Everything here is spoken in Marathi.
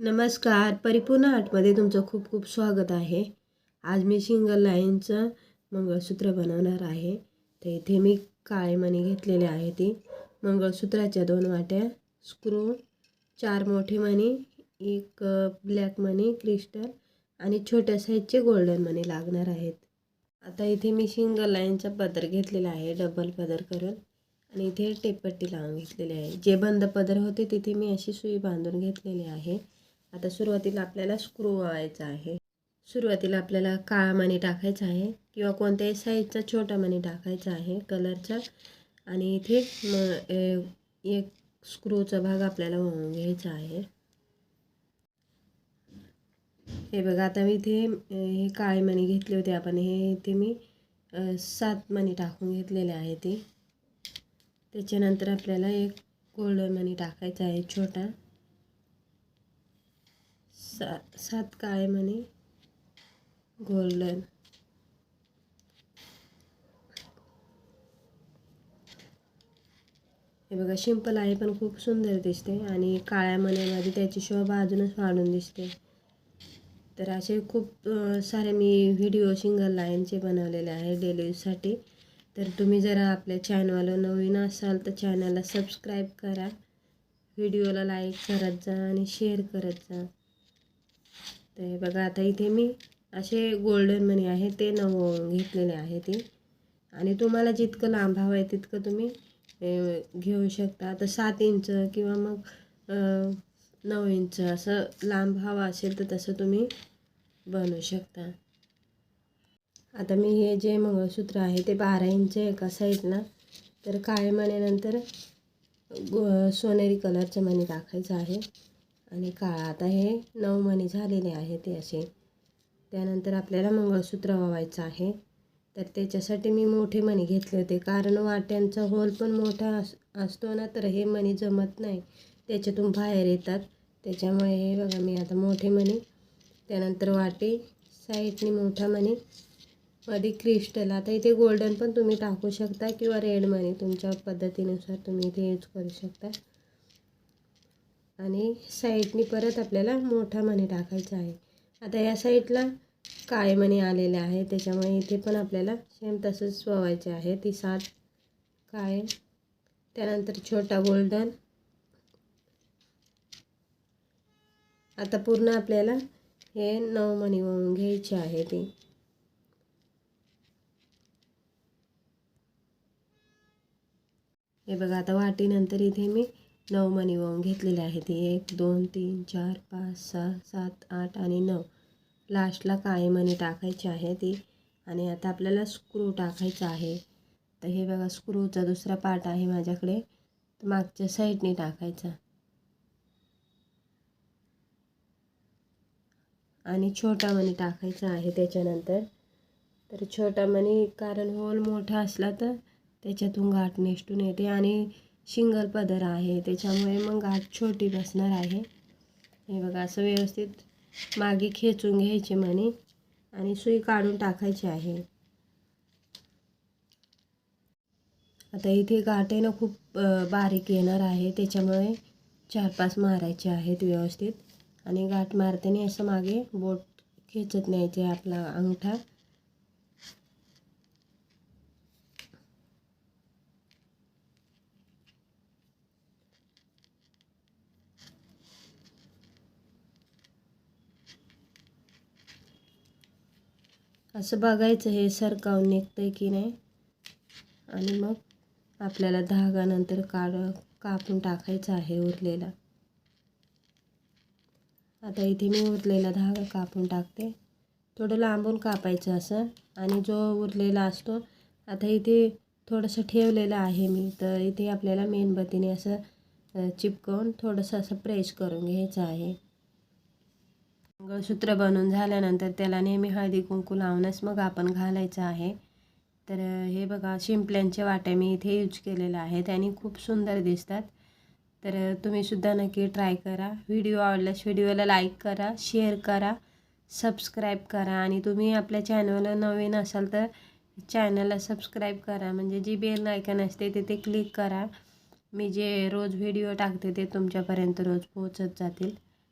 नमस्कार. परिपूर्ण आर्टमध्ये तुमचं खूप खूप स्वागत आहे. आज मी सिंगल लाईनचं मंगळसूत्र बनवणार आहे. तर इथे मी काळे मणी घेतलेले आहे ती. मंगळसूत्राच्या दोन वाट्या स्क्रू चार मोठे मणी एक ब्लॅक मनी क्रिस्टल आणि छोट्या साईजचे गोल्डन मणी लागणार आहेत. आता इथे मी सिंगल लाईनचा पदर घेतलेला आहे डबल पदर करून. आणि इथे टेपट्टी लावून घेतलेली आहे. जे बंद पदर होते तिथे मी अशी सुई बांधून घेतलेली आहे. आता सुरुवातीला आपल्याला स्क्रू वळायचा आहे. सुरुवातीला आपल्याला काळा मणी टाकायचा आहे किंवा कोणत्याही साईजचा छोटा मणी टाकायचा आहे कलरचा आणि इथे म ए- एक स्क्रूचा भाग आपल्याला वाहून घ्यायचा आहे. हे बघा आता मी इथे हे काळे मणी घेतले होते. आपण हे इथे मी सात मणी टाकून घेतलेले आहे ते. त्याच्यानंतर आपल्याला एक गोल्डन मणी टाकायचा आहे छोटा. सा सात काळे मणी गोल्डन हे बघा सिंपल आहे पण खूप सुंदर दिसते आणि काळ्या मण्यामध्ये त्याची शोभा अजूनच वाढून दिसते. तर असे खूप सारे मी व्हिडिओ सिंगल लाईनचे बनवलेले आहे डेली यूजसाठी तर तुम्ही जरा आपल्या चॅनलवर नवीन असाल तर चॅनलला सबस्क्राईब करा. व्हिडिओला लाईक करत जा आणि शेअर करत जा. ते बघा आता इथे मी असे गोल्डन मनी आहे ते नऊ घेतलेले आहे ते. आणि तुम्हाला जितकं लांब हवं आहे तितकं तुम्ही घेऊ शकता. आता सात इंच किंवा मग नऊ इंच असं लांब हवं असेल तर तसं तुम्ही बनवू शकता. आता मी हे जे मंगळसूत्र आहे ते बारा इंच एका साईडला तर काळे मण्यानंतर गो सोनेरी कलरचे मणी टाकायचं आहे. आणि काळा आता हे नऊ मणी झालेले आहे ते असे. त्यानंतर आपल्याला मंगळसूत्र वावायचं आहे. तर त्याच्यासाठी मी मोठे मणी घेतले होते. कारण वाट्यांचा होल पण मोठा अस असतो ना तर हे मणी जमत नाही. त्याच्यातून बाहेर येतात. त्याच्यामुळे हे बघा मी आता मोठे मणी. त्यानंतर वाटे साईडनी मोठा मणी. मध्ये क्रिस्टल. आता इथे गोल्डन पण तुम्ही टाकू शकता किंवा रेड मनी तुमच्या पद्धतीनुसार तुम्ही इथे यूज करू शकता. आणि साईडनी परत आपल्याला मोठा मणी टाकायचा आहे. आता या साईडला काळे मणी आलेले आहे त्याच्यामुळे इथे पण आपल्याला सेम तसंच ववायचे आहे. ती सात काळे त्यानंतर छोटा गोल्डन आता पूर्ण आपल्याला हे नऊ मणी वळून घ्यायचे आहे ती. हे बघा आता वाटीनंतर इथे मी नऊ मनी वळून घेतलेले आहेत एक दोन तीन चार पाच सहा सात आठ आणि नऊ. लास्टला काळे मणी टाकायची आहे ती. आणि आता आपल्याला स्क्रू टाकायचा आहे. तर हे बघा स्क्रूचा दुसरा पार्ट आहे माझ्याकडे. तर मागच्या साईडने टाकायचा. आणि छोटा मणी टाकायचा आहे त्याच्यानंतर. तर छोटा मणी कारण होल मोठा असला तर त्याच्यातून गाठ निष्ठून येते. आणि शिंगल पदर आहे त्याच्यामुळे मग गाठ छोटी बसणार आहे. हे बघा असं व्यवस्थित मागे खेचून घ्यायचे मणी आणि सुई काढून टाकायची आहे. आता इथे गाठ आहे ना खूप बारीक येणार आहे त्याच्यामुळे चार पाच मारायचे आहेत व्यवस्थित. आणि गाठ मारताना असं मागे बोट खेचत न्यायचे आपला अंगठा. असं बघायचं हे सरकावून आहे की नाही? आणि मग आपल्याला धागा नंतर काढ कापून टाकायचा आहे उरलेला. आता इथे मी उरलेला धागा कापून टाकते. थोडं लांबून कापायचं असं. आणि जो उरलेला असतो आता इथे थोडंसं ठेवलेलं आहे मी. तर इथे आपल्याला मेणबत्तीने असं चिपकवून थोडंसं असं प्रेस करून घ्यायचं आहे. मंगळसूत्र बनवून झाल्यानंतर त्याला नेहमी हळदी कुंकू लावूनच मग आपण घालायचं आहे. तर हे बघा शिंपल्यांच्या वाट्या मी इथे यूज केलेल्या आहेत आणि खूप सुंदर दिसतात. तर तुम्हीसुद्धा नक्की ट्राय करा. व्हिडिओ आवडल्यास व्हिडिओला लाईक करा शेअर करा सबस्क्राईब करा आणि तुम्ही आपल्या चॅनलला नवीन असाल तर चॅनलला सबस्क्राईब करा. म्हणजे जी बेल आयकन असते तिथे क्लिक करा. मी जे रोज व्हिडिओ टाकते ते तुमच्यापर्यंत रोज पोहोचत जातील.